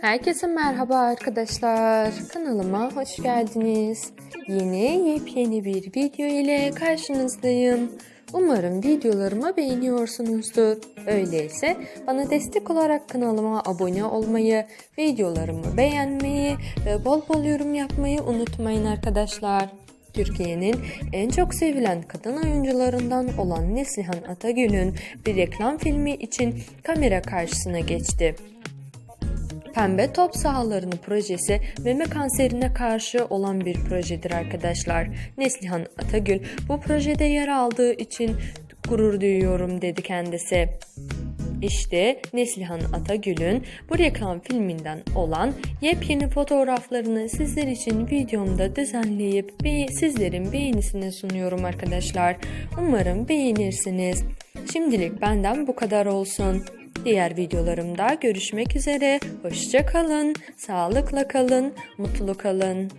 Herkese merhaba arkadaşlar. Kanalıma hoş geldiniz. Yeni yepyeni bir video ile karşınızdayım. Umarım videolarımı beğeniyorsunuzdur. Öyleyse bana destek olarak kanalıma abone olmayı, videolarımı beğenmeyi ve bol bol yorum yapmayı unutmayın arkadaşlar. Türkiye'nin en çok sevilen kadın oyuncularından olan Neslihan Atagül'ün bir reklam filmi için kamera karşısına geçti. Pembe Top Sahalarını projesi meme kanserine karşı olan bir projedir arkadaşlar. Neslihan Atagül bu projede yer aldığı için gurur duyuyorum dedi kendisi. İşte Neslihan Atagül'ün bu reklam filminden olan yepyeni fotoğraflarını sizler için videomda düzenleyip be- sizlerin beğenisine sunuyorum arkadaşlar. Umarım beğenirsiniz. Şimdilik benden bu kadar olsun. Diğer videolarımda görüşmek üzere. Hoşça kalın, sağlıkla kalın, mutlu kalın.